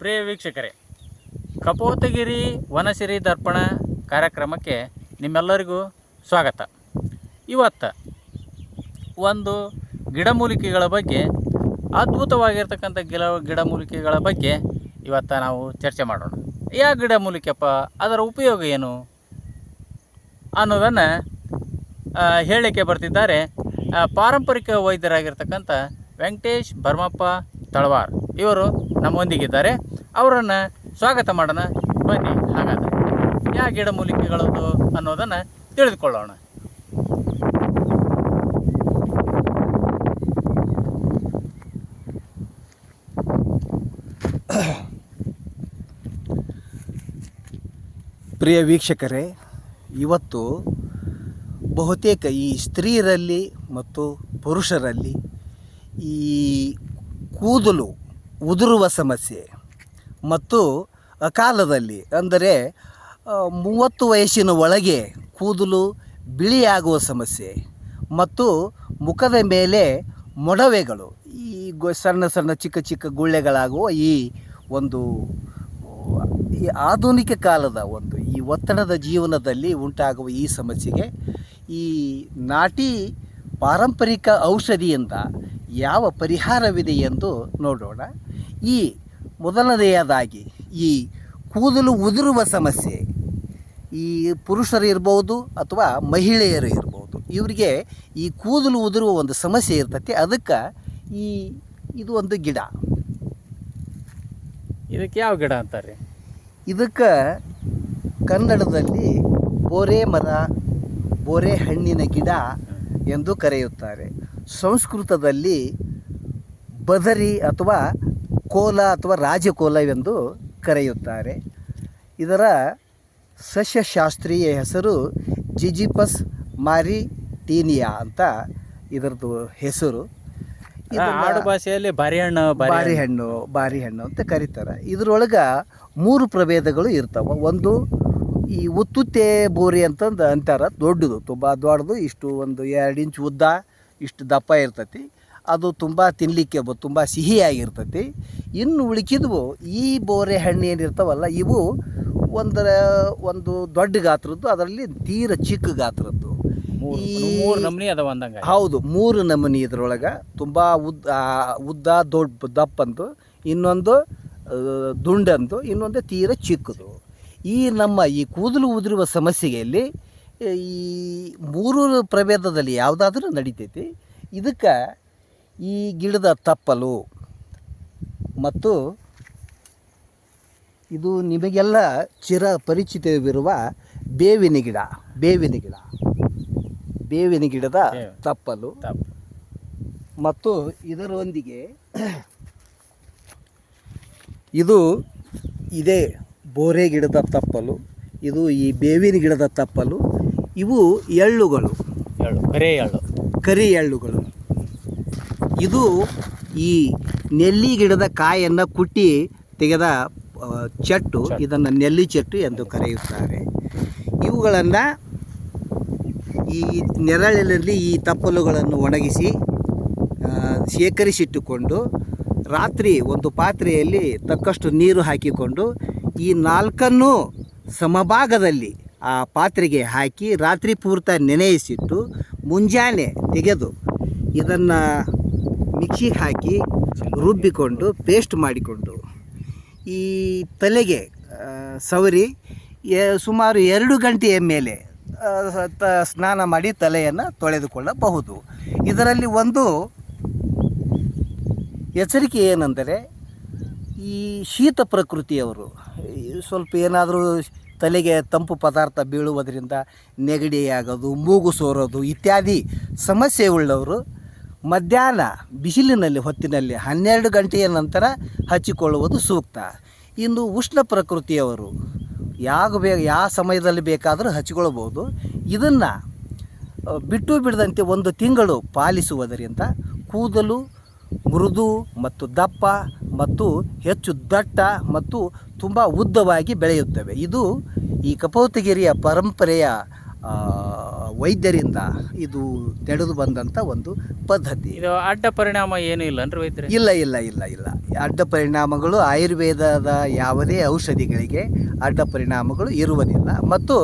ಪ್ರಿಯ ವೀಕ್ಷಕರೇ, ಕಪೋತಗಿರಿ ವನಸಿರಿ ದರ್ಪಣ ಕಾರ್ಯಕ್ರಮಕ್ಕೆ ನಿಮ್ಮೆಲ್ಲರಿಗೂ ಸ್ವಾಗತ. ಇವತ್ತು ಒಂದು ಗಿಡಮೂಲಿಕೆಗಳ ಬಗ್ಗೆ, ಅದ್ಭುತವಾಗಿರ್ತಕ್ಕಂಥ ಗಿಲ, ಗಿಡಮೂಲಿಕೆಗಳ ಬಗ್ಗೆ ಇವತ್ತು ನಾವು ಚರ್ಚೆ ಮಾಡೋಣ. ಯಾವ ಗಿಡಮೂಲಿಕೆಪ್ಪ, ಅದರ ಉಪಯೋಗ ಏನು ಅನ್ನೋದನ್ನು ಹೇಳಲಿಕ್ಕೆ ಬರ್ತಿದ್ದಾರೆ ಪಾರಂಪರಿಕ ವೈದ್ಯರಾಗಿರ್ತಕ್ಕಂಥ ವೆಂಕಟೇಶ್ ಭರ್ಮಪ್ಪ ತಳವಾರ್. ಇವರು ನಮ್ಮೊಂದಿಗಿದ್ದಾರೆ. ಅವರನ್ನು ಸ್ವಾಗತ ಮಾಡೋಣ. ಬನ್ನಿ, ಹಾಗಾದರೆ. ಯಾವ ಗಿಡಮೂಲಿಕೆಗಳದು ಅನ್ನೋದನ್ನು ತಿಳಿದುಕೊಳ್ಳೋಣ. ಪ್ರಿಯ ವೀಕ್ಷಕರೇ, ಇವತ್ತು ಬಹುತೇಕ ಈ ಸ್ತ್ರೀಯರಲ್ಲಿ ಮತ್ತು ಪುರುಷರಲ್ಲಿ ಈ ಕೂದಲು ಉದುರುವ ಸಮಸ್ಯೆ. ಮತ್ತು ಅಕಾಲದಲ್ಲಿ ಅಂದರೆ ಮೂವತ್ತು ವಯಸ್ಸಿನ ಒಳಗೆ ಕೂದಲು ಬಿಳಿಯಾಗುವ ಸಮಸ್ಯೆ. ಮತ್ತು, ಮುಖದ ಮೇಲೆ ಮೊಡವೆಗಳು, ಈ ಸಣ್ಣ ಸಣ್ಣ ಚಿಕ್ಕ ಚಿಕ್ಕ ಗುಳ್ಳೆಗಳಾಗುವ ಈ ಒಂದು, ಈ ಆಧುನಿಕ ಕಾಲದ ಒಂದು, ಈ ಒತ್ತಡದ ಜೀವನದಲ್ಲಿ ಉಂಟಾಗುವ ಈ ಸಮಸ್ಯೆಗೆ, ಈ ನಾಟಿ ಪಾರಂಪರಿಕ ಔಷಧಿಯಿಂದ ಯಾವ ಪರಿಹಾರವಿದೆ ಎಂದು ನೋಡೋಣ. ಈ ಮೊದಲನೆಯದಾಗಿ ಈ ಕೂದಲು ಉದುರುವ ಸಮಸ್ಯೆ ಈ ಪುರುಷರು ಇರ್ಬೋದು ಅಥವಾ ಮಹಿಳೆಯರು ಇರ್ಬೋದು ಇವರಿಗೆ ಈ ಕೂದಲು ಉದುರುವ ಒಂದು ಸಮಸ್ಯೆ ಇರ್ತೈತಿ. ಅದಕ್ಕೆ ಈ ಇದು ಒಂದು ಗಿಡ. ಇದಕ್ಕೆ ಯಾವ ಗಿಡ ಅಂತಾರೆ? ಇದಕ್ಕೆ ಕನ್ನಡದಲ್ಲಿ ಬೋರೆ ಮರ ಬೋರೆ ಹಣ್ಣಿನ ಗಿಡ ಎಂದು ಕರೆಯುತ್ತಾರೆ. ಸಂಸ್ಕೃತದಲ್ಲಿ ಬದರಿ ಅಥವಾ ಕೋಲ ಅಥವಾ ರಾಜಕೋಲವೆಂದು ಕರೆಯುತ್ತಾರೆ. ಇದರ ಸಸ್ಯಶಾಸ್ತ್ರೀಯ ಹೆಸರು ಜಿಜಿಪಸ್ ಮಾರಿಟೀನಿಯಾ ಅಂತ ಇದರದ್ದು ಹೆಸರು. ಇದು ಆಡು ಭಾಷೆಯಲ್ಲಿ ಬಾರಿಹಣ್ಣು ಬಾರಿ ಹಣ್ಣು. ಬಾರಿ ಹಣ್ಣು ಅಂತ ಕರೀತಾರೆ. ಇದ್ರೊಳಗೆ ಮೂರು ಪ್ರಭೇದಗಳು ಇರ್ತವೆ. ಒಂದು ಈ ಉತ್ತುತ್ತೆ ಬೋರಿ ಅಂತಂದು ಅಂತಾರೆ. ದೊಡ್ಡದು ತುಂಬ ದೊಡ್ಡದು ಇಷ್ಟು ಒಂದು ಎರಡು ಇಂಚ್ ಉದ್ದ ಇಷ್ಟು ದಪ್ಪ ಇರ್ತೈತಿ. ಅದು ತುಂಬ ತಿನ್ನಲಿಕ್ಕೆ ಬ ತುಂಬ ಸಿಹಿಯಾಗಿರ್ತೈತಿ. ಇನ್ನು ಉಳಿಕಿದ್ವು ಈ ಬೋರೆ ಹಣ್ಣು ಏನಿರ್ತಾವಲ್ಲ ಇವು ಒಂದರ ಒಂದು ದೊಡ್ಡ ಗಾತ್ರದ್ದು ಅದರಲ್ಲಿ ತೀರ ಚಿಕ್ಕ ಗಾತ್ರದ್ದು. ಮೂರು ಈ- ಮೂರು ನಮೂನಿ ಅದಾವ ಅಂದಂಗೆ. ಹೌದು ಮೂರು ನಮೂನಿ ಇದ್ರೊಳಗೆ ತುಂಬ ಉದ್ದ ಉದ್ದ ದೊಡ್ಡ ದಪ್ಪಂದು ಇನ್ನೊಂದು ದುಂಡಂದು ಇನ್ನೊಂದು ತೀರ ಚಿಕ್ಕದು. ಈ ನಮ್ಮ ಈ ಕೂದಲು ಉದುರುವ ಸಮಸ್ಯೆಯಲ್ಲಿ ಈ ಮೂರು ಪ್ರಭೇದದಲ್ಲಿ ಯಾವುದಾದ್ರೂ ನಡಿತೈತಿ. ಇದಕ್ಕೆ ಈ ಗಿಡದ ತಪ್ಪಲು ಮತ್ತು ಇದು ನಿಮಗೆಲ್ಲ ಚಿರ ಪರಿಚಿತವಿರುವ ಬೇವಿನ ಗಿಡ ಬೇವಿನ ಗಿಡ. ಬೇವಿನ ಗಿಡದ ತಪ್ಪಲು ಮತ್ತು ಇದರೊಂದಿಗೆ ಇದು ಇದೇ ಬೋರೆ ಗಿಡದ ತಪ್ಪಲು ಇದು ಈ ಬೇವಿನ ಗಿಡದ ತಪ್ಪಲು ಇವು ಎಳ್ಳುಗಳು. ಎಳ್ಳು ಕರಿ ಎಳ್ಳು. ಕರಿ ಎಳ್ಳುಗಳು. ಇದು ಈ ನೆಲ್ಲಿ ಗಿಡದ ಕಾಯನ್ನು ಕುಟ್ಟಿ ತೆಗೆದ ಚಟ್ಟು ಇದನ್ನು ನೆಲ್ಲಿ ಚಟ್ಟು ಎಂದು ಕರೆಯುತ್ತಾರೆ. ಇವುಗಳನ್ನು ಈ ನೆರಳಿನಲ್ಲಿ ಈ ತಪ್ಪಲುಗಳನ್ನು ಒಣಗಿಸಿ ಶೇಖರಿಸಿಟ್ಟುಕೊಂಡು ರಾತ್ರಿ ಒಂದು ಪಾತ್ರೆಯಲ್ಲಿ ತಕ್ಕಷ್ಟು ನೀರು ಹಾಕಿಕೊಂಡು ಈ ನಾಲ್ಕನ್ನು ಸಮಭಾಗದಲ್ಲಿ ಆ ಪಾತ್ರೆಗೆ ಹಾಕಿ ರಾತ್ರಿ ಪೂರ್ತ ನೆನೆಯಿಸಿಟ್ಟು ಮುಂಜಾನೆ ತೆಗೆದು ಇದನ್ನು ಮಿಕ್ಸಿಗೆ ಹಾಕಿ ರುಬ್ಬಿಕೊಂಡು ಪೇಸ್ಟ್ ಮಾಡಿಕೊಂಡು ಈ ತಲೆಗೆ ಸವರಿ ಸುಮಾರು ಎರಡು ಗಂಟೆಯ ಮೇಲೆ ತ- ಸ್ನಾನ ಮಾಡಿ ತಲೆಯನ್ನು ತೊಳೆದುಕೊಳ್ಳಬಹುದು. ಇದರಲ್ಲಿ ಒಂದು ಎಚ್ಚರಿಕೆ ಏನೆಂದರೆ, ಈ ಶೀತ ಪ್ರಕೃತಿಯವರು ಸ್ವಲ್ಪ ಏನಾದರೂ ತಲೆಗೆ ತಂಪು ಪದಾರ್ಥ ಬೀಳುವುದರಿಂದ ನೆಗಡಿಯಾಗೋದು, ಮೂಗು ಸೋರೋದು ಇತ್ಯಾದಿ ಸಮಸ್ಯೆ ಉಳ್ಳವರು ಮಧ್ಯಾಹ್ನ ಬಿಸಿಲಿನಲ್ಲಿ ಹೊತ್ತಿನಲ್ಲಿ ಹನ್ನೆರಡು ಗಂಟೆಯ ನಂತರ ಹಚ್ಚಿಕೊಳ್ಳುವುದು ಸೂಕ್ತ. ಇಂದು ಉಷ್ಣ ಪ್ರಕೃತಿಯವರು ಯಾವ ಬೇ, ಯಾವ ಸಮಯದಲ್ಲಿ ಬೇಕಾದರೂ ಹಚ್ಚಿಕೊಳ್ಬೋದು ಇದನ್ನು ಬಿಟ್ಟು ಬಿಡದಂತೆ ಒಂದು ತಿಂಗಳು ಪಾಲಿಸುವುದರಿಂದ ಕೂದಲು, ಮೃದು ಮತ್ತು ದಪ್ಪ ಮತ್ತು ಹೆಚ್ಚು ದಟ್ಟ ಮತ್ತು ತುಂಬ ಉದ್ದವಾಗಿ ಬೆಳೆಯುತ್ತವೆ. ಇದು ಈ ಕಪೋತಗಿರಿಯ ಪರಂಪರೆಯ ವೈದ್ಯರಿಂದ ಇದು ನಡೆದು ಬಂದಂಥ ಒಂದು ಪದ್ಧತಿ. ಇದು ಅಡ್ಡ ಪರಿಣಾಮ ಏನೂ ಇಲ್ಲ ಅಂದ್ರೆ ವೈದ್ಯರು? ಇಲ್ಲ ಇಲ್ಲ ಇಲ್ಲ ಇಲ್ಲ. ಅಡ್ಡ ಪರಿಣಾಮಗಳು ಆಯುರ್ವೇದದ ಯಾವುದೇ ಔಷಧಿಗಳಿಗೆ ಅಡ್ಡ ಪರಿಣಾಮಗಳು ಇರುವುದಿಲ್ಲ. ಮತ್ತು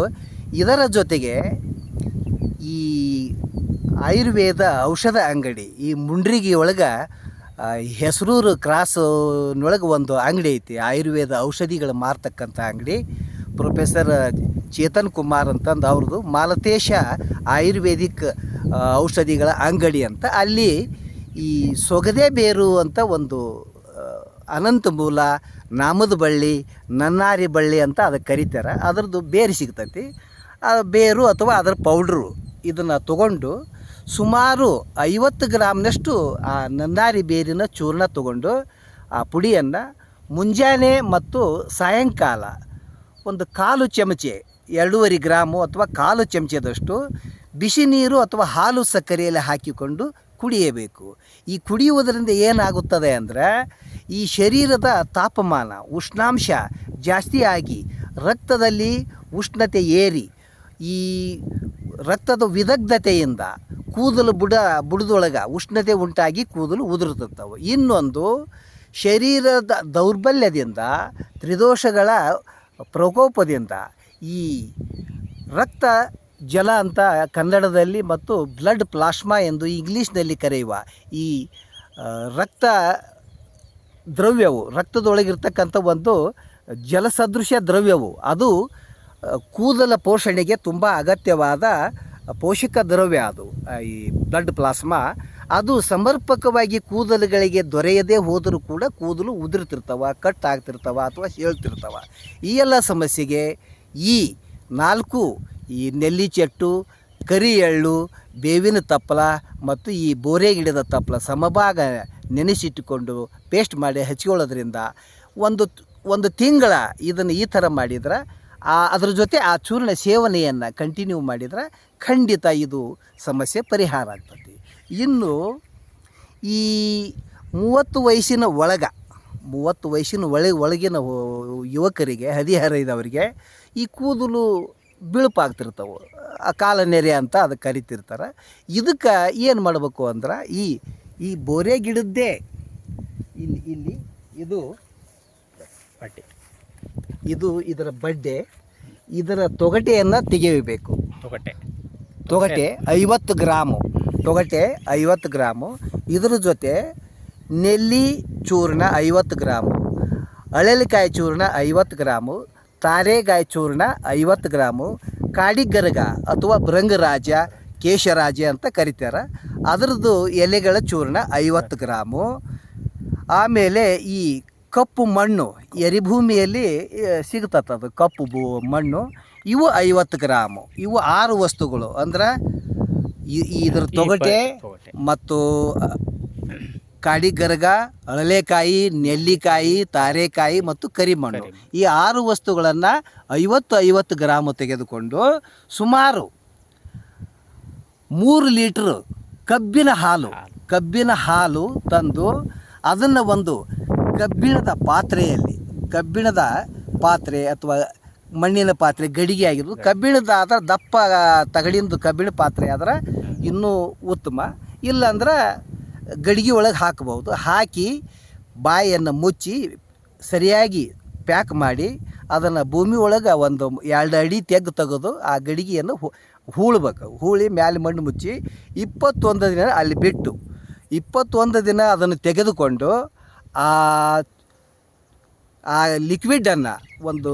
ಇದರ ಜೊತೆಗೆ ಈ ಆಯುರ್ವೇದ ಔಷಧ ಅಂಗಡಿ ಈ ಮುಂಡ್ರಿಗಿ ಒಳಗೆ ಹೆಸರೂರು ಕ್ರಾಸ್ನೊಳಗೆ ಒಂದು ಅಂಗಡಿ ಐತಿ. ಆಯುರ್ವೇದ ಔಷಧಿಗಳು ಮಾರ್ತಕ್ಕಂಥ ಅಂಗಡಿ. ಪ್ರೊಫೆಸರ್ ಚೇತನ್ ಕುಮಾರ್ ಅಂತಂದು ಅವ್ರದ್ದು ಮಾಲತೇಶ ಆಯುರ್ವೇದಿಕ್ ಔಷಧಿಗಳ ಅಂಗಡಿ ಅಂತ. ಅಲ್ಲಿ ಈ ಸೊಗದೆ ಬೇರು ಅಂತ ಒಂದು ಅನಂತ ಮೂಲ, ನಾಮದ ಬಳ್ಳಿ, ನನ್ನಾರಿ ಬಳ್ಳಿ ಅಂತ ಅದಕ್ಕೆ ಕರಿತಾರೆ. ಅದರದ್ದು ಬೇರು ಸಿಗ್ತೈತಿ. ಆ ಬೇರು ಅಥವಾ ಅದರ ಪೌಡ್ರು ಇದನ್ನು ತಗೊಂಡು ಸುಮಾರು ಐವತ್ತು ಗ್ರಾಮ್ನಷ್ಟು ಆ ನನ್ನಾರಿ ಬೇರಿನ ಚೂರ್ಣ ತಗೊಂಡು ಆ ಪುಡಿಯನ್ನು ಮುಂಜಾನೆ ಮತ್ತು ಸಾಯಂಕಾಲ ಒಂದು ಕಾಲು ಚಮಚೆ, ಎರಡೂವರೆ ಗ್ರಾಮು ಅಥವಾ ಕಾಲು ಚಮಚದಷ್ಟು ಬಿಸಿ ನೀರು ಅಥವಾ ಹಾಲು ಸಕ್ಕರೆಯಲ್ಲಿ ಹಾಕಿಕೊಂಡು ಕುಡಿಯಬೇಕು. ಈ ಕುಡಿಯುವುದರಿಂದ ಏನಾಗುತ್ತದೆ ಅಂದರೆ ಈ ಶರೀರದ ತಾಪಮಾನ, ಉಷ್ಣಾಂಶ ಜಾಸ್ತಿ ಆಗಿ ರಕ್ತದಲ್ಲಿ ಉಷ್ಣತೆ ಏರಿ, ಈ ರಕ್ತದ ವಿದಗ್ಧತೆಯಿಂದ ಕೂದಲು ಬುಡ, ಬುಡದೊಳಗೆ ಉಷ್ಣತೆ ಉಂಟಾಗಿ ಕೂದಲು ಉದುರುತ್ತಿರ್ತವೆ ಇನ್ನೊಂದು, ಶರೀರದ ದೌರ್ಬಲ್ಯದಿಂದ ತ್ರಿದೋಷಗಳ ಪ್ರಕೋಪದಿಂದ ಈ ರಕ್ತ ಜಲ ಅಂತ ಕನ್ನಡದಲ್ಲಿ ಮತ್ತು ಬ್ಲಡ್ ಪ್ಲಾಸ್ಮಾ ಎಂದು ಇಂಗ್ಲೀಷ್ನಲ್ಲಿ ಕರೆಯುವ ಈ ರಕ್ತ ದ್ರವ್ಯವು, ರಕ್ತದೊಳಗಿರ್ತಕ್ಕಂಥ ಒಂದು ಜಲಸದೃಶ ದ್ರವ್ಯವು, ಅದು ಕೂದಲ ಪೋಷಣೆಗೆ ತುಂಬ ಅಗತ್ಯವಾದ ಪೋಷಕ ದ್ರವ್ಯ ಅದು ಈ ಬ್ಲಡ್ ಪ್ಲಾಸ್ಮಾ. ಅದು ಸಮರ್ಪಕವಾಗಿ ಕೂದಲುಗಳಿಗೆ ದೊರೆಯದೇ ಹೋದರೂ ಕೂಡ ಕೂದಲು ಉದುರುತ್ತಿರ್ತವ ಕಟ್ ಆಗ್ತಿರ್ತವ ಅಥವಾ ಹೇಳ್ತಿರ್ತವ. ಈ ಎಲ್ಲ ಸಮಸ್ಯೆಗೆ ಈ ನಾಲ್ಕು, ಈ ನೆಲ್ಲಿ ಚೆಟ್ಟು ಕರಿ ಎಳ್ಳು ಬೇವಿನ ತಪ್ಪಲ ಮತ್ತು ಈ ಬೋರೆ ಗಿಡದ ತಪ್ಪಲ ಸಮಭಾಗ ನೆನೆಸಿಟ್ಟುಕೊಂಡು ಪೇಸ್ಟ್ ಮಾಡಿ ಹಚ್ಕೊಳ್ಳೋದ್ರಿಂದ ಒಂದು ಒಂದು ತಿಂಗಳ ಇದನ್ನು ಈ ಥರ ಮಾಡಿದ್ರೆ, ಆ, ಅದ್ರ ಜೊತೆ ಆ ಚೂರ್ಣ ಸೇವನೆಯನ್ನು ಕಂಟಿನ್ಯೂ ಮಾಡಿದ್ರೆ ಖಂಡಿತ ಇದು ಸಮಸ್ಯೆ ಪರಿಹಾರ ಆಗ್ತದೆ. ಇನ್ನು ಈ ಮೂವತ್ತು ವಯಸ್ಸಿನ ಒಳಗ ಮೂವತ್ತು ವಯಸ್ಸಿನ ಒಳ ಒಳಗಿನ ಯುವಕರಿಗೆ ಹದಿಹರೆಯದವರಿಗೆ ಈ ಕೂದಲು ಬಿಳುಪಾಗ್ತಿರ್ತವೆ. ಆ ಕಾಲ ನೆರೆ ಅಂತ ಅದಕ್ಕೆ ಕರಿತಿರ್ತಾರೆ. ಇದಕ್ಕೆ ಏನು ಮಾಡಬೇಕು ಅಂದ್ರೆ ಈ ಈ ಬೋರೆ ಗಿಡದ್ದೇ ಇಲ್ಲಿ ಇಲ್ಲಿ ಇದು ಬಡ್ಡೆ ಇದು ಇದರ ಬಡ್ಡೆ ಇದರ ತೊಗಟೆಯನ್ನು ತೆಗೆಯಬೇಕು. ತೊಗಟೆ. ತೊಗಟೆ ಐವತ್ತು ಗ್ರಾಮು. ತೊಗಟೆ ಐವತ್ತು ಗ್ರಾಮು, ಇದ್ರ ಜೊತೆ ನೆಲ್ಲಿ ಚೂರ್ಣ ಐವತ್ತು ಗ್ರಾಮು, ಅಳಲಿಕಾಯಿ ಚೂರ್ಣ ಐವತ್ತು ಗ್ರಾಮು, ತಾರೆಗಾಯಿ ಚೂರ್ಣ ಐವತ್ತು ಗ್ರಾಮು, ಕಾಡಿಗರಗ ಅಥವಾ ಭೃಂಗರಾಜ, ಕೇಶರಾಜ ಅಂತ ಕರಿತಾರೆ. ಅದರದ್ದು ಎಲೆಗಳ ಚೂರ್ಣ ಐವತ್ತು ಗ್ರಾಮು. ಆಮೇಲೆ ಈ ಕಪ್ಪು ಮಣ್ಣು ಎರಿಭೂಮಿಯಲ್ಲಿ ಅದು ಕಪ್ಪು ಬೂ ಮಣ್ಣು. ಇವು ಐವತ್ತು ಗ್ರಾಮು. ಇವು ಆರು ವಸ್ತುಗಳು. ಅಂದ್ರೆ ಈ ಇದರ ತೊಗಟೆ ತೊಗಟೆ ಮತ್ತು ಕಾಡಿಗರ್ಗ ಅಳಲೆಕಾಯಿ ನೆಲ್ಲಿಕಾಯಿ ತಾರೆಕಾಯಿ ಮತ್ತು ಕರಿಮಣ್ಣು. ಈ ಆರು ವಸ್ತುಗಳನ್ನು ಐವತ್ತು ಐವತ್ತು ಗ್ರಾಮ್ ತೆಗೆದುಕೊಂಡು ಸುಮಾರು ಮೂರು ಲೀಟ್ರ್ ಕಬ್ಬಿನ ಹಾಲು. ಕಬ್ಬಿನ ಹಾಲು ತಂದು ಅದನ್ನು ಒಂದು ಕಬ್ಬಿಣದ ಪಾತ್ರೆಯಲ್ಲಿ ಕಬ್ಬಿಣದ ಪಾತ್ರೆ ಅಥವಾ ಮಣ್ಣಿನ ಪಾತ್ರೆ ಗಡಿಗೆ ಆಗಿರ್ಬೋದು ಕಬ್ಬಿಣದ ಆದ್ರೆ ದಪ್ಪ ತಗಡಿಂದು ಕಬ್ಬಿಣ ಪಾತ್ರೆ ಆದ್ರೆ ಇನ್ನೂ ಉತ್ತಮ. ಇಲ್ಲಾಂದ್ರೆ ಗಡಿಗೆ ಒಳಗೆ ಹಾಕಬಹುದು. ಹಾಕಿ ಬಾಯಿಯನ್ನು ಮುಚ್ಚಿ ಸರಿಯಾಗಿ ಪ್ಯಾಕ್ ಮಾಡಿ ಅದನ್ನು ಭೂಮಿ ಒಳಗೆ ಒಂದು ಎರಡು ಅಡಿ ತೆಗ್ದು ತೆಗೆದು ಆ ಗಡಿಗೆಯನ್ನು ಹೂಳ್ಬೇಕು. ಹೂಳಿ ಮ್ಯಾಲೆ ಮಣ್ಣು ಮುಚ್ಚಿ ಇಪ್ಪತ್ತೊಂದು ದಿನ ಅಲ್ಲಿ ಬಿಟ್ಟು ಇಪ್ಪತ್ತೊಂದು ದಿನ ಅದನ್ನು ತೆಗೆದುಕೊಂಡು ಆ ಆ ಲಿಕ್ವಿಡನ್ನು ಒಂದು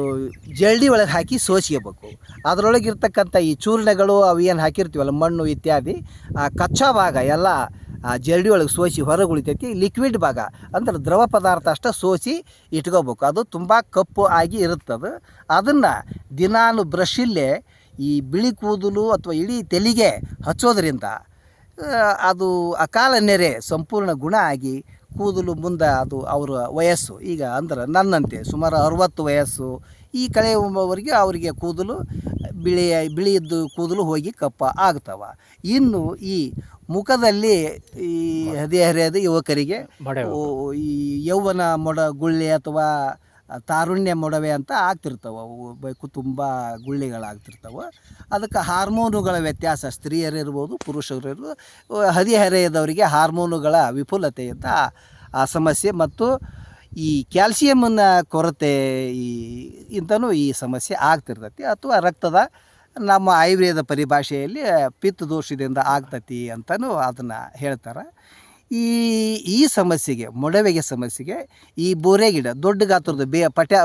ಜಲ್ಡಿ ಒಳಗೆ ಹಾಕಿ ಸೋಸ್ಕೋಬೇಕು ಅದರೊಳಗೆ ಇರ್ತಕ್ಕಂಥ ಈ ಚೂರ್ಣಗಳು ಅವು ಏನು ಹಾಕಿರ್ತೀವಲ್ಲ, ಮಣ್ಣು ಇತ್ಯಾದಿ, ಆ ಕಚ್ಚಾ ಭಾಗ ಎಲ್ಲ ಆ ಜರಡಿ ಒಳಗೆ ಸೋಸಿ ಹೊರಗೆ ಉಳಿತೈತಿ ಲಿಕ್ವಿಡ್ ಭಾಗ ಅಂದ್ರೆ ದ್ರವ ಪದಾರ್ಥ ಅಷ್ಟೇ ಸೋಸಿ ಇಟ್ಕೋಬೇಕು. ಅದು ತುಂಬ ಕಪ್ಪು ಆಗಿ ಇರುತ್ತದು. ಅದನ್ನು ದಿನಾನು ಬ್ರಷಿಲ್ಲೇ ಈ ಬಿಳಿ ಕೂದಲು ಅಥವಾ ಇಡೀ ತೆಲಿಗೆ ಹಚ್ಚೋದ್ರಿಂದ ಅದು ಅಕಾಲ ನೆರೆ ಸಂಪೂರ್ಣ ಗುಣ ಆಗಿ ಕೂದಲು ಮುಂದೆ ಅದು ಅವರ ವಯಸ್ಸು. ಈಗ ಅಂದ್ರೆ ನನ್ನಂತೆ ಸುಮಾರು ಅರುವತ್ತು ವಯಸ್ಸು. ಈ ಕಳೆಯುವವರೆಗೆ ಅವರಿಗೆ ಕೂದಲು ಬಿಳಿ ಬಿಳಿಯದ್ದು ಕೂದಲು ಹೋಗಿ ಕಪ್ಪ ಆಗ್ತವ. ಇನ್ನು ಈ ಮುಖದಲ್ಲಿ ಈ ಹದಿಹರೆಯದ ಯುವಕರಿಗೆ ಈ ಯೌವನ ಮೊಡ ಗುಳ್ಳೆ ಅಥವಾ ತಾರುಣ್ಯ ಮೊಡವೆ ಅಂತ ಆಗ್ತಿರ್ತವೆ. ಅವು ಬೇಕು ತುಂಬ ಗುಳ್ಳಿಗಳಾಗ್ತಿರ್ತವೆ. ಅದಕ್ಕೆ ಹಾರ್ಮೋನುಗಳ ವ್ಯತ್ಯಾಸ ಸ್ತ್ರೀಯರಿರ್ಬೋದು ಪುರುಷರಿರ್ಬೋದು ಹದಿಹರೆಯದವರಿಗೆ ಹಾರ್ಮೋನುಗಳ ವಿಪುಲತೆಯಿಂದ ಆ ಸಮಸ್ಯೆ ಮತ್ತು ಈ ಕ್ಯಾಲ್ಸಿಯಮನ್ನ ಕೊರತೆ ಈ ಇಂತನೂ ಈ ಸಮಸ್ಯೆ ಆಗ್ತಿರ್ತೈತಿ. ಅಥವಾ ರಕ್ತದ ನಮ್ಮ ಆಯುರ್ವೇದ ಪರಿಭಾಷೆಯಲ್ಲಿ ಪಿತ್ತ ದೋಷದಿಂದ ಆಗ್ತತಿ ಅಂತಲೂ ಅದನ್ನು ಹೇಳ್ತಾರೆ. ಈ ಈ ಸಮಸ್ಯೆಗೆ ಮೊಡವೆಗೆ ಸಮಸ್ಯೆಗೆ ಈ ಬೋರೆ ಗಿಡ ದೊಡ್ಡ ಗಾತ್ರದ ಬೇ ಪಟ್ಯ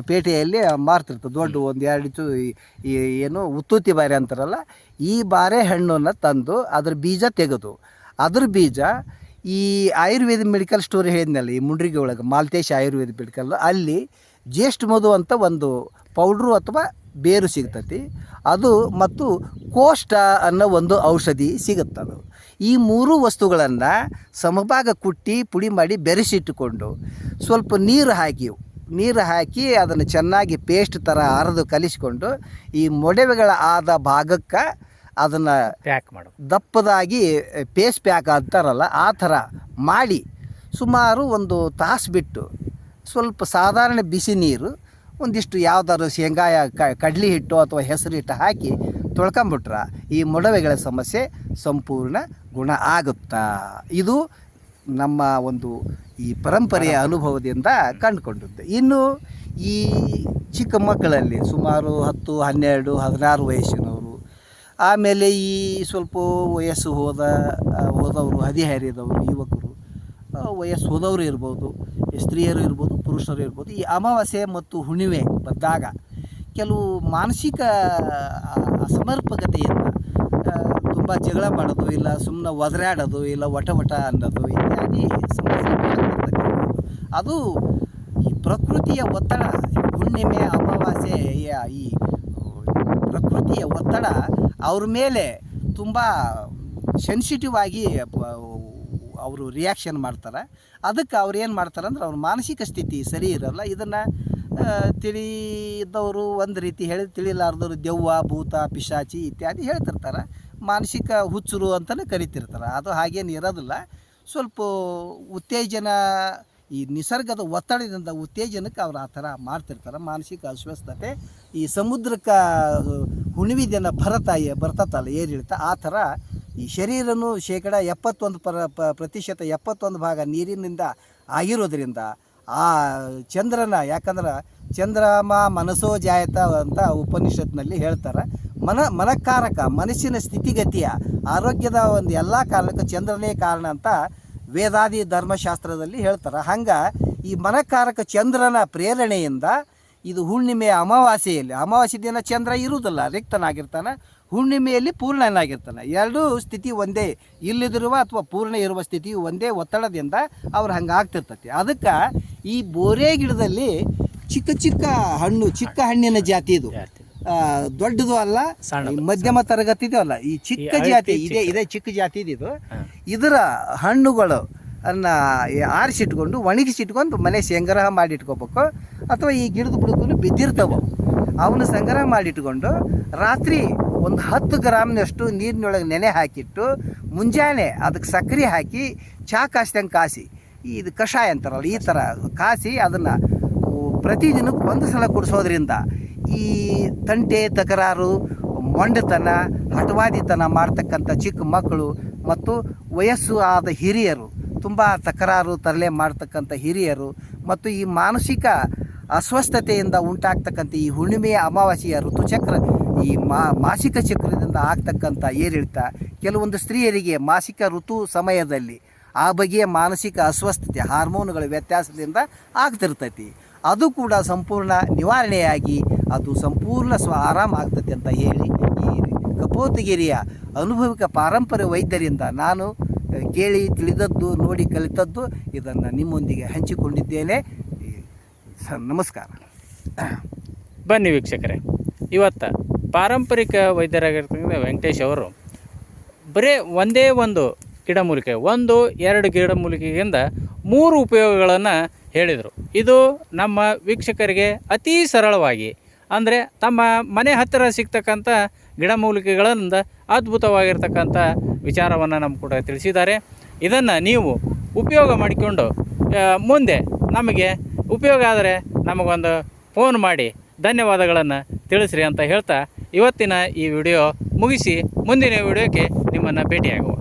ಪೇಟೆಯಲ್ಲಿ ಮಾರ್ತಿರ್ತದೆ ದೊಡ್ಡ ಒಂದು ಎರಡು ಇಂಚು ಈ- ಈ ಏನು ಉತ್ತುತ್ತಿ ಬಾರೆ ಅಂತಾರಲ್ಲ ಈ ಬಾರೆ ಹಣ್ಣನ್ನು ತಂದು ಅದ್ರ ಬೀಜ ತೆಗೆದು ಅದ್ರ ಬೀಜ ಈ ಆಯುರ್ವೇದ ಮೆಡಿಕಲ್ ಸ್ಟೋರ್ ಹೇಳಿದ್ನಲ್ಲ ಈ ಮುಂಡ್ರಿಗೆ ಒಳಗೆ ಮಾಲ್ತೇಶ್ ಆಯುರ್ವೇದ ಮೆಡಿಕಲ್ ಅಲ್ಲಿ ಜ್ಯೇಷ್ಠ ಮಧು ಅಂತ ಒಂದು ಪೌಡ್ರು ಅಥವಾ ಬೇರು ಸಿಗ್ತತಿ. ಅದು ಮತ್ತು ಕೋಷ್ಟ ಅನ್ನೋ ಒಂದು ಔಷಧಿ ಸಿಗುತ್ತದು. ಈ ಮೂರು ವಸ್ತುಗಳನ್ನು ಸಮಭಾಗ ಕುಟ್ಟಿ ಪುಡಿ ಮಾಡಿ ಬೆರೆಸಿಟ್ಟುಕೊಂಡು ಸ್ವಲ್ಪ ನೀರು ಹಾಕಿ ನೀರು ಹಾಕಿ ಅದನ್ನು ಚೆನ್ನಾಗಿ ಪೇಸ್ಟ್ ಥರ ಅರೆದು ಕಲಿಸಿಕೊಂಡು ಈ ಮೊಡವೆಗಳ ಆದ ಭಾಗಕ್ಕೆ ಅದನ್ನು ಪ್ಯಾಕ್ ಮಾಡು. ದಪ್ಪದಾಗಿ ಪೇಸ್ಟ್ ಪ್ಯಾಕ್ ಅಂತಾರಲ್ಲ ಆ ಥರ ಮಾಡಿ ಸುಮಾರು ಒಂದು ತಾಸು ಬಿಟ್ಟು ಸ್ವಲ್ಪ ಸಾಧಾರಣ ಬಿಸಿ ನೀರು ಒಂದಿಷ್ಟು ಯಾವ್ದಾದ್ರು ಶೇಂಗಾಯ ಕಡ್ಲಿ ಹಿಟ್ಟು ಅಥವಾ ಹೆಸರು ಹಿಟ್ಟು ಹಾಕಿ ತೊಳ್ಕೊಂಬಿಟ್ರೆ ಈ ಮೊಡವೆಗಳ ಸಮಸ್ಯೆ ಸಂಪೂರ್ಣ ಗುಣ ಆಗುತ್ತಾ? ಇದು ನಮ್ಮ ಒಂದು ಈ ಪರಂಪರೆಯ ಅನುಭವದಿಂದ ಕಂಡುಕೊಂಡಿದ್ದೆ. ಇನ್ನು ಈ ಚಿಕ್ಕ ಮಕ್ಕಳಲ್ಲಿ ಸುಮಾರು ಹತ್ತು ಹನ್ನೆರಡು ಹದಿನಾರು ವಯಸ್ಸಿನವರು ಆಮೇಲೆ ಈ ಸ್ವಲ್ಪ ವಯಸ್ಸು ಹೋದ ಹೋದವರು ಹದಿಹರಿಯದವರು ಯುವಕರು ವಯಸ್ಸು ಹೋದವರು ಇರ್ಬೋದು ಸ್ತ್ರೀಯರು ಇರ್ಬೋದು ಪುರುಷರು ಇರ್ಬೋದು ಈ ಅಮಾವಾಸ್ಯೆ ಮತ್ತು ಹುಣಿಮೆ ಬಂದಾಗ ಕೆಲವು ಮಾನಸಿಕ ಆ, ತುಂಬ ಜಗಳ ಮಾಡೋದು, ಇಲ್ಲ ಸುಮ್ಮನೆ ಒದರಾಡೋದು, ಇಲ್ಲ ವಟ ವಟ ಅನ್ನೋದು ಇತ್ಯಾದಿ ಅದು ಈ ಪ್ರಕೃತಿಯ ಒತ್ತಡ, ಹುಣ್ಣಿಮೆ, ಅಮಾವಾಸ್ಯೆ, ಈ ಪ್ರಕೃತಿಯ ಒತ್ತಡ ಅವ್ರ ಮೇಲೆ ತುಂಬ ಸೆನ್ಸಿಟಿವ್ ಆಗಿ ಅವರು ರಿಯಾಕ್ಷನ್ ಮಾಡ್ತಾರೆ. ಅದಕ್ಕೆ ಅವ್ರು ಏನು ಮಾಡ್ತಾರೆ ಅಂದ್ರೆ ಅವ್ರ ಮಾನಸಿಕ ಸ್ಥಿತಿ ಸರಿ ಇರೋಲ್ಲ. ಇದನ್ನು ತಿಳಿದವರು ಒಂದು ರೀತಿ ಹೇಳಿ ತಿಳಿಲಾರ್ದವರು ದೆವ್ವ, ಭೂತ, ಪಿಶಾಚಿ ಇತ್ಯಾದಿ ಹೇಳ್ತಿರ್ತಾರೆ. ಮಾನಸಿಕ ಹುಚ್ಚರು ಅಂತಲೇ ಕರಿತಿರ್ತಾರೆ. ಅದು ಹಾಗೇನು ಇರೋದಿಲ್ಲ. ಸ್ವಲ್ಪ ಉತ್ತೇಜನ, ಈ ನಿಸರ್ಗದ ಒತ್ತಡದಿಂದ ಉತ್ತೇಜನಕ್ಕೆ ಅವ್ರು ಆ ಥರ ಮಾಡ್ತಿರ್ತಾರೆ. ಮಾನಸಿಕ ಅಸ್ವಸ್ಥತೆ, ಈ ಸಮುದ್ರಕ್ಕೆ ಹುಣ್ಣಿಮೆ ದಿನ ಭರತಾಯಿ ಬರ್ತತಲ್ಲ ಏರಿಳಿತ, ಆ ಥರ ಈ ಶರೀರನು ಶೇಕಡ ಎಪ್ಪತ್ತೊಂದು ಪರ ಪ್ರತಿಶತ ಎಪ್ಪತ್ತೊಂದು ಭಾಗ ನೀರಿನಿಂದ ಆಗಿರೋದ್ರಿಂದ ಆ ಚಂದ್ರನ, ಯಾಕಂದ್ರೆ ಚಂದ್ರಮ ಮನಸೋ ಜಾಯತ ಅಂತ ಉಪನಿಷತ್ನಲ್ಲಿ ಹೇಳ್ತಾರೆ. ಮನ, ಮನಕಾರಕ, ಮನಸ್ಸಿನ ಸ್ಥಿತಿಗತಿಯ, ಆರೋಗ್ಯದ ಒಂದು ಎಲ್ಲ ಕಾರಣಕ್ಕೂ ಚಂದ್ರನೇ ಕಾರಣ ಅಂತ ವೇದಾದಿ ಧರ್ಮಶಾಸ್ತ್ರದಲ್ಲಿ ಹೇಳ್ತಾರೆ. ಹಂಗೆ ಈ ಮನಕಾರಕ ಚಂದ್ರನ ಪ್ರೇರಣೆಯಿಂದ ಇದು ಹುಣ್ಣಿಮೆ ಅಮಾವಾಸ್ಯೆಯಲ್ಲಿ, ಅಮಾವಾಸ್ಯ ದಿನ ಚಂದ್ರ ಇರುವುದಿಲ್ಲ, ರಿಕ್ತನಾಗಿರ್ತಾನೆ. ಹುಣ್ಣಿಮೆಯಲ್ಲಿ ಪೂರ್ಣನಾಗಿರ್ತಾನೆ. ಎರಡೂ ಸ್ಥಿತಿ ಒಂದೇ. ಇಲ್ಲದಿರುವ ಅಥವಾ ಪೂರ್ಣ ಇರುವ ಸ್ಥಿತಿ ಒಂದೇ ಒತ್ತಡದಿಂದ ಅವ್ರು ಹಂಗೆ ಆಗ್ತಿರ್ತೈತಿ ಅದಕ್ಕೆ ಈ ಬೋರೆ ಗಿಡದಲ್ಲಿ ಚಿಕ್ಕ ಚಿಕ್ಕ ಹಣ್ಣು ಚಿಕ್ಕ ಹಣ್ಣಿನ ಜಾತಿ ಇದು. ದೊಡ್ಡದು ಅಲ್ಲ ಮಧ್ಯಮ ತರಗತಿದು ಅಲ್ಲ. ಈ ಚಿಕ್ಕ ಜಾತಿ ಇದೆ ಇದೇ ಚಿಕ್ಕ ಜಾತಿ ಇದು. ಇದರ ಹಣ್ಣುಗಳು ಅನ್ನ ಆರಿಸಿಟ್ಕೊಂಡು ಒಣಗಿಸಿಟ್ಕೊಂಡು ಮನೆ ಸಂಗ್ರಹ ಮಾಡಿ ಇಟ್ಕೋಬೇಕು ಅಥವಾ ಈ ಗಿಡದ ಬುಡಕ್ಕೂ ಬಿದ್ದಿರ್ತಾವೆ. ಅವನ್ನ ಸಂಗ್ರಹ ಮಾಡಿಟ್ಕೊಂಡು ರಾತ್ರಿ ಒಂದು ಹತ್ತು ಗ್ರಾಮ್ನಷ್ಟು ನೀರಿನೊಳಗೆ ನೆನೆ ಹಾಕಿಟ್ಟು ಮುಂಜಾನೆ ಅದಕ್ಕೆ ಸಕ್ಕರೆ ಹಾಕಿ ಚಹಾ ಕಾಸ್ದಂಗೆ ಕಾಸಿ. ಇದು ಕಷಾಯ ಅಂತಾರಲ್ಲ, ಈ ಥರ ಕಾಸಿ ಅದನ್ನು ಪ್ರತಿದಿನಕ್ಕೆ ಒಂದು ಸಲ ಕುಡಿಸೋದ್ರಿಂದ ಈ ತಂಟೆ, ತಕರಾರು, ಮೊಂಡತನ ಹಟವಾದಿತನ ಮಾಡ್ತಕ್ಕಂಥ ಚಿಕ್ಕ ಮಕ್ಕಳು ಮತ್ತು ವಯಸ್ಸು ಆದ ಹಿರಿಯರು, ತುಂಬ ತಕರಾರು ತರಲೆ ಮಾಡ್ತಕ್ಕಂಥ ಹಿರಿಯರು ಮತ್ತು ಈ ಮಾನಸಿಕ ಅಸ್ವಸ್ಥತೆಯಿಂದ ಉಂಟಾಗ್ತಕ್ಕಂಥ ಈ ಹುಣ್ಣಿಮೆಯ ಅಮಾವಾಸ್ಯೆಯ ಋತುಚಕ್ರ, ಈ ಮಾ, ಮಾಸಿಕ ಚಕ್ರದಿಂದ ಆಗ್ತಕ್ಕಂಥ ಏರಿಳಿತ ಕೆಲವೊಂದು ಸ್ತ್ರೀಯರಿಗೆ ಮಾಸಿಕ ಋತು ಸಮಯದಲ್ಲಿ ಆ ಬಗೆಯ ಮಾನಸಿಕ ಅಸ್ವಸ್ಥತೆ, ಹಾರ್ಮೋನುಗಳ ವ್ಯತ್ಯಾಸದಿಂದ ಆಗ್ತಿರ್ತೈತಿ. ಅದು ಕೂಡ ಸಂಪೂರ್ಣ ನಿವಾರಣೆಯಾಗಿ ಅದು ಸಂಪೂರ್ಣ ಸ್ವ ಆರಾಮ ಆಗ್ತತಿ ಅಂತ ಹೇಳಿ ಈ ಕಪೋತಗಿರಿಯ ಅನುಭವಿಕ ಪಾರಂಪರ್ಯ ವೈದ್ಯರಿಂದ ನಾನು ಕೇಳಿ ತಿಳಿದದ್ದು, ನೋಡಿ ಕಲಿತದ್ದು ಇದನ್ನು ನಿಮ್ಮೊಂದಿಗೆ ಹಂಚಿಕೊಂಡಿದ್ದೇನೆ. ಈ ಸ- ನಮಸ್ಕಾರ. ಬನ್ನಿ ವೀಕ್ಷಕರೇ. ಇವತ್ತು ಪಾರಂಪರಿಕ ವೈದ್ಯರಾಗಿರ್ತಕ್ಕಂಥ ವೆಂಕಟೇಶ್ ಅವರು ಬರೇ ಒಂದೇ ಒಂದು ಗಿಡಮೂಲಿಕೆ, ಒಂದು, ಎರಡು ಗಿಡಮೂಲಿಕೆಯಿಂದ ಮೂರು ಉಪಯೋಗಗಳನ್ನು ಹೇಳಿದರು. ಇದು ನಮ್ಮ ವೀಕ್ಷಕರಿಗೆ ಅತೀ ಸರಳವಾಗಿ, ಅಂದರೆ ತಮ್ಮ ಮನೆ ಹತ್ತಿರ ಸಿಗ್ತಕ್ಕಂಥ ಗಿಡಮೂಲಿಕೆಗಳಿಂದ ಅದ್ಭುತವಾಗಿರ್ತಕ್ಕಂಥ ವಿಚಾರವನ್ನು ನಮ್ಮ ಕೂಡ ತಿಳಿಸಿದ್ದಾರೆ. ಇದನ್ನು ನೀವು ಉಪಯೋಗ ಮಾಡಿಕೊಂಡು ಮುಂದೆ ನಮಗೆ ಉಪಯೋಗ ಆದರೆ ನಮಗೊಂದು ಫೋನ್ ಮಾಡಿ ಧನ್ಯವಾದಗಳನ್ನು ತಿಳಿಸ್ರಿ ಅಂತ ಹೇಳ್ತಾ ಇವತ್ತಿನ ಈ ವಿಡಿಯೋ ಮುಗಿಸಿ ಮುಂದಿನ ವಿಡಿಯೋಕ್ಕೆ ನಿಮ್ಮನ್ನು ಭೇಟಿಯಾಗುವ.